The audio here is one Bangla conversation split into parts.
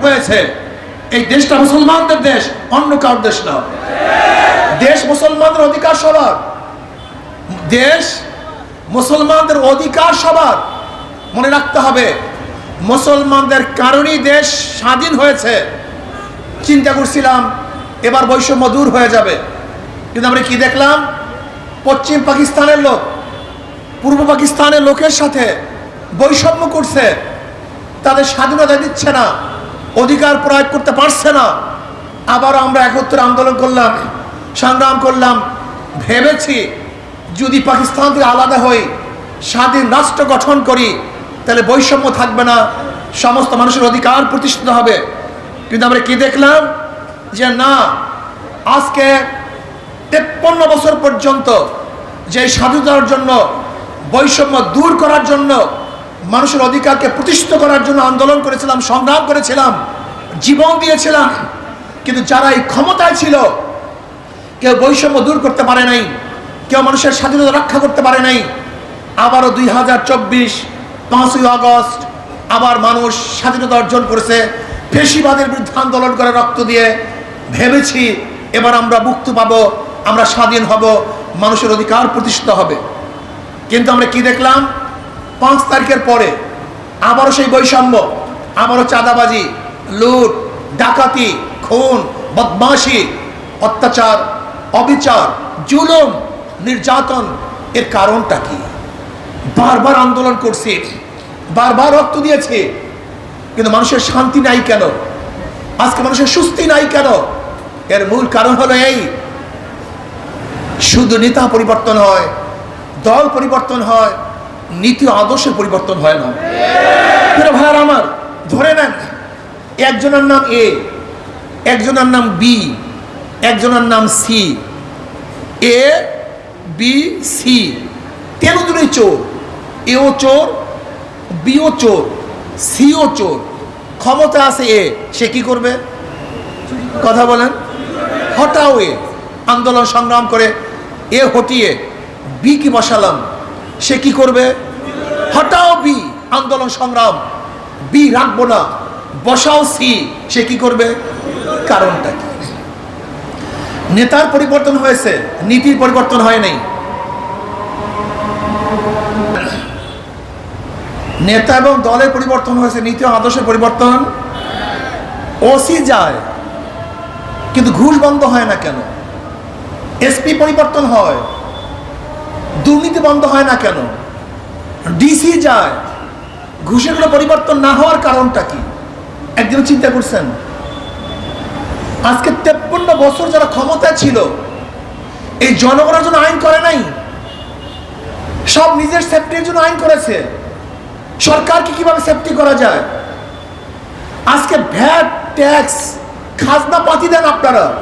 হয়েছে। এই দেশটা মুসলমানদের দেশ, অন্য কারোর দেশ না। দেশ মুসলমানদের অধিকার সবার। দেশ মুসলমানদের অধিকার সবার। মনে রাখতে হবে, মুসলমানদের কারণেই দেশ স্বাধীন হয়েছে। চিন্তা করছিলাম, এবার বৈষম্য দূর হয়ে যাবে। কিন্তু আমরা কি দেখলাম? পশ্চিম পাকিস্তানের লোক, পূর্ব পাকিস্তানের লোকের সাথে বৈষম্য করছে। তাদের স্বাধীনতা দিচ্ছে না। অধিকার প্রয়োগ করতে পারছে না। আবার আমরা একত্রে আন্দোলন করলাম, সংগ্রাম করলাম। ভেবেছি যদি পাকিস্তান থেকে আলাদা হই, স্বাধীন রাষ্ট্র গঠন করি, তাহলে বৈষম্য থাকবে না, সমস্ত মানুষের অধিকার প্রতিষ্ঠিত হবে। কিন্তু আমরা কি দেখলাম? যে না, আজকে তেপ্পন্ন বছর পর্যন্ত যে স্বাধীনতার জন্য বৈষম্য দূর করার জন্য মানুষের অধিকারকে প্রতিষ্ঠিত করার জন্য আন্দোলন করেছিলাম, সংগ্রাম করেছিলাম, জীবন দিয়েছিলাম। কিন্তু যারা এই ক্ষমতায় ছিল, কেউ বৈষম্য দূর করতে পারে নাই, কেউ মানুষের স্বাধীনতা রক্ষা করতে পারে নাই। আবারও দুই হাজার চব্বিশ, পাঁচই আগস্ট, আবার মানুষ স্বাধীনতা অর্জন করেছে। ফেসিবাদের বিরুদ্ধে আন্দোলন করে রক্ত দিয়ে ভেবেছি, এবার আমরা মুক্ত পাবো, আমরা স্বাধীন হব, মানুষের অধিকার প্রতিষ্ঠিত হবে। কিন্তু আমরা কি দেখলাম? পাঁচ তারিখের পরে আবারও সেই বৈষম্য, আবারও চাঁদাবাজি, লুট, ডাকাতি, খুন, বদমাশি, অত্যাচার, অবিচার, জুলুম, নির্যাতন, এর কারণটা কি? বারবার আন্দোলন করছি, বারবার রক্ত দিয়েছে, কিন্তু মানুষের শান্তি নাই কেন? আজকে মানুষের সুস্থি নাই কেন? এর মূল কারণ হলো এই। শুধু নেতা পরিবর্তন হয়, দল পরিবর্তন হয় নীতি ও আদর্শের পরিবর্তন হয় না। প্রিয় ভাইয়ার আমার, ধরে নেন, একজনের নাম এ, একজনের নাম বি, একজনের নাম সি, এ, বি, সি তেরো দুটোই চোর এও চোর বিও চোর সিও চোর, ক্ষমতা আছে এ, সে কি করবে? কথা বলেন। হটাও এ, আন্দোলন সংগ্রাম করে এ হটিয়ে বি কি বসালাম? সে কি করবে? হটাও বি, আন্দোলন সংগ্রাম। বি রাখব না, বসাও সি। সে কি করবে? কারণটা কি? নেতার পরিবর্তন হয়েছে, নীতির পরিবর্তন হয় নাই। নেতা এবং দলের পরিবর্তন হয়েছে, নীতি আদর্শের পরিবর্তন। ওসি যায়, কিন্তু ঘুষ বন্ধ হয় না কেন? এসপি পরিবর্তন হয় দুর্নীতি বন্ধ হয় না কেন? ডিসি যায়। ঘুষের কোনো পরিবর্তন না হওয়ার কারণটা কি? একদিন চিন্তা করছেন? আজকে তেপ্পন্ন বছর যারা ক্ষমতায় ছিল, এই জনগণের জন্য আইন করে নাই? সব নিজের সেফটির জন্য আইন করেছে। সরকারকে কীভাবে সেফটি করা যায়? আজকে ভ্যাট, ট্যাক্স খাজনা পাতি দেন আপনারা।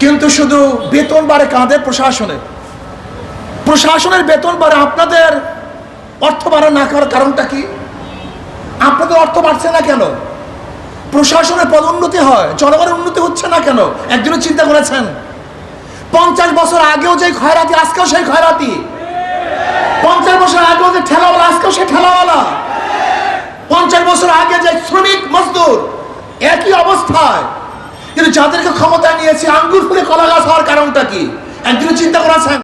কিন্তু শুধু বেতন বাড়ে কাঁধে প্রশাসনের প্রশাসনের বেতন বাড়ে, আপনাদের অর্থ বাড়া না করার কারণটা কি? আপনাদের অর্থ বাড়ছে না কেন? প্রশাসনের পদোন্নতি হয়, জনগণের উন্নতি হচ্ছে না কেন? একজনও চিন্তা করেছেন? পঞ্চাশ বছর আগেও যে খয়রাতি আজকেও সেই খয়রাতি পঞ্চাশ বছর আগেও যে ঠেলাওয়ালা, আজকেও সেই ঠেলাওয়ালা। পঞ্চাশ বছর আগে যে শ্রমিক, মজদুর, একই অবস্থায়। কিন্তু যাদেরকে ক্ষমতায় নিয়েছে, আঙ্গুর ফুলে কলা গাছ হওয়ার কারণটা কি? একদিনও চিন্তা করেছেন?